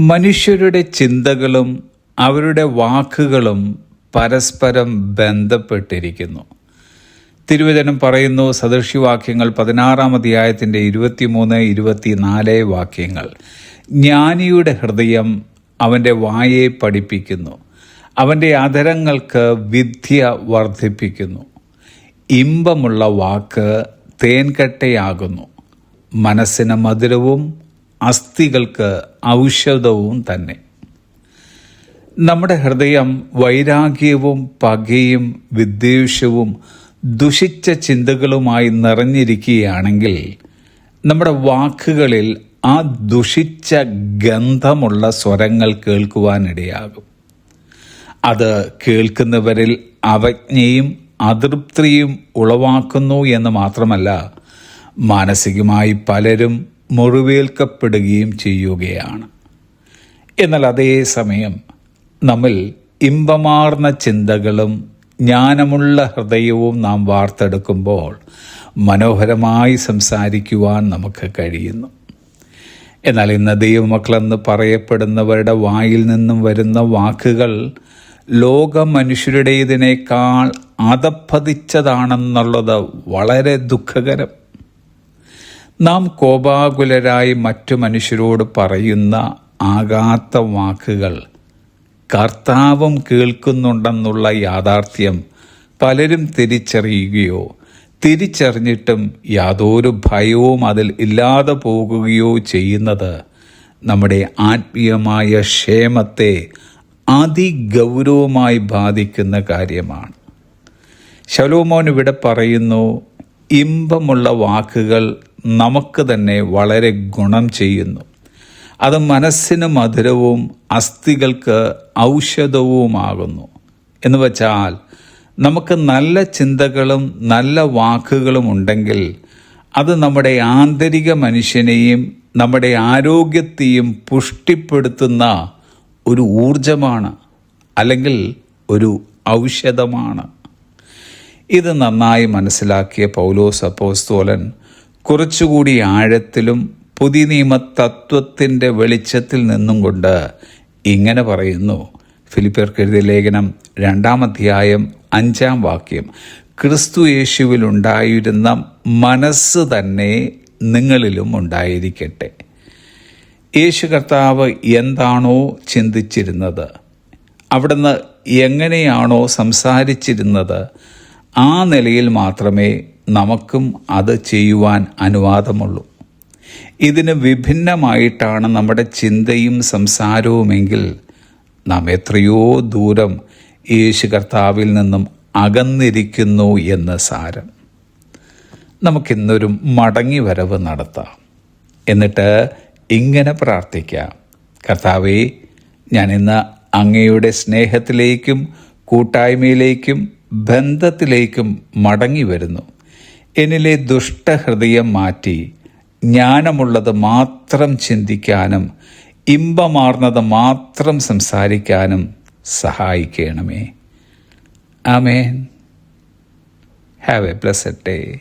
മനുഷ്യരുടെ ചിന്തകളും അവരുടെ വാക്കുകളും പരസ്പരം ബന്ധപ്പെട്ടിരിക്കുന്നു. തിരുവചനം പറയുന്നു സദൃശ്യവാക്യങ്ങൾ പതിനാറാം അധ്യായത്തിന്റെ ഇരുപത്തിമൂന്ന് ഇരുപത്തിനാല് വാക്യങ്ങൾ. ജ്ഞാനിയുടെ ഹൃദയം അവന്റെ വായെ പഠിപ്പിക്കുന്നു. അവന്റെ അധരങ്ങൾക്ക് വിദ്യ വർദ്ധിപ്പിക്കുന്നു. ഇമ്പമുള്ള വാക്ക് തേൻകട്ടയാകുന്നു. മനസ്സിന് മധുരവും അസ്ഥികൾക്ക് ഔഷധവും തന്നെ. നമ്മുടെ ഹൃദയം വൈരാഗ്യവും പകയും വിദ്വേഷവും ദുഷിച്ച ചിന്തകളുമായി നിറഞ്ഞിരിക്കുകയാണെങ്കിൽ നമ്മുടെ വാക്കുകളിൽ ആ ദുഷിച്ച ഗന്ധമുള്ള സ്വരങ്ങൾ കേൾക്കുവാനിടയാകും. അത് കേൾക്കുന്നവരിൽ അവജ്ഞയും അതൃപ്തിയും ഉളവാക്കുന്നു എന്ന് മാത്രമല്ല മാനസികമായി പലരും മുറിവേൽക്കപ്പെടുകയും ചെയ്യുകയാണ്. എന്നാൽ അതേ സമയം നമ്മിൽ ഇമ്പമാർന്ന ചിന്തകളും ജ്ഞാനമുള്ള ഹൃദയവും നാം വാർത്തെടുക്കുമ്പോൾ മനോഹരമായി സംസാരിക്കുവാൻ നമുക്ക് കഴിയുന്നു. എന്നാൽ ഇന്ന് ദൈവമക്കളെന്ന് പറയപ്പെടുന്നവരുടെ വായിൽ നിന്നും വരുന്ന വാക്കുകൾ ലോക മനുഷ്യരുടേതിനേക്കാൾ അതപ്പതിച്ചതാണെന്നുള്ളത് വളരെ ദുഃഖകരം. നാം കോപാകുലരായി മറ്റു മനുഷ്യരോട് പറയുന്ന ആകാത്ത വാക്കുകൾ കർത്താവും കേൾക്കുന്നുണ്ടെന്നുള്ള യാഥാർത്ഥ്യം പലരും തിരിച്ചറിയുകയോ തിരിച്ചറിഞ്ഞിട്ടും യാതൊരു ഭയവും അതിൽ ഇല്ലാതെ പോകുകയോ ചെയ്യുന്നത് നമ്മുടെ ആത്മീയമായ ക്ഷേമത്തെ അതിഗൗരവമായി ബാധിക്കുന്ന കാര്യമാണ്. ശലോമോൻ ഇവിടെ പറയുന്നു ഇമ്പമുള്ള വാക്കുകൾ നമുക്ക് തന്നെ വളരെ ഗുണം ചെയ്യുന്നു. അത് മനസ്സിന് മധുരവും അസ്ഥികൾക്ക് ഔഷധവുമാകുന്നു. എന്ന് വച്ചാൽ നമുക്ക് നല്ല ചിന്തകളും നല്ല വാക്കുകളും ഉണ്ടെങ്കിൽ അത് നമ്മുടെ ആന്തരിക മനുഷ്യനെയും നമ്മുടെ ആരോഗ്യത്തെയും പുഷ്ടിപ്പെടുത്തുന്ന ഒരു ഊർജമാണ് അല്ലെങ്കിൽ ഒരു ഔഷധമാണ്. ഇത് നന്നായി മനസ്സിലാക്കിയ പൗലോസ് അപ്പോസ്തോലൻ കുറച്ചുകൂടി ആഴത്തിലും പുതിയ നിയമ തത്വത്തിന്റെ വെളിച്ചത്തിൽ നിന്നും കൊണ്ട് ഇങ്ങനെ പറയുന്നു. ഫിലിപ്പിയർക്ക് എഴുതിയ ലേഖനം രണ്ടാം അധ്യായം അഞ്ചാം വാക്യം. ക്രിസ്തു യേശുവിലുണ്ടായിരുന്ന മനസ്സ് തന്നെ നിങ്ങളിലും ഉണ്ടായിരിക്കട്ടെ. യേശു കർത്താവ് എന്താണോ ചിന്തിച്ചിരുന്നത്? അവിടുന്ന് എങ്ങനെയാണോ സംസാരിച്ചിരുന്നത്? ആ നിലയിൽ മാത്രമേ നമുക്കും അത് ചെയ്യുവാൻ അനുവാദമുള്ളൂ. ഇതിന് വിഭിന്നമായിട്ടാണ് നമ്മുടെ ചിന്തയും സംസാരവുമെങ്കിൽ നാം എത്രയോ ദൂരം യേശു കർത്താവിൽ നിന്നും അകന്നിരിക്കുന്നു എന്ന് സാരം. നമുക്കിന്നൊരു മടങ്ങി വരവ് നടത്താം. എന്നിട്ട് ഇങ്ങനെ പ്രാർത്ഥിക്കാം. കർത്താവേ ഞാൻ ഇന്ന് അങ്ങയുടെ സ്നേഹത്തിലേക്കും കൂട്ടായ്മയിലേക്കും ബന്ധത്തിലേക്കും മടങ്ങി വരുന്നു എന്നിലെ ദുഷ്ടഹൃദയം മാറ്റി ജ്ഞാനമുള്ളത് മാത്രം ചിന്തിക്കാനും ഇമ്പമാർന്നത് മാത്രം സംസാരിക്കാനും സഹായിക്കണമേ. ആമേൻ. Have a blessed day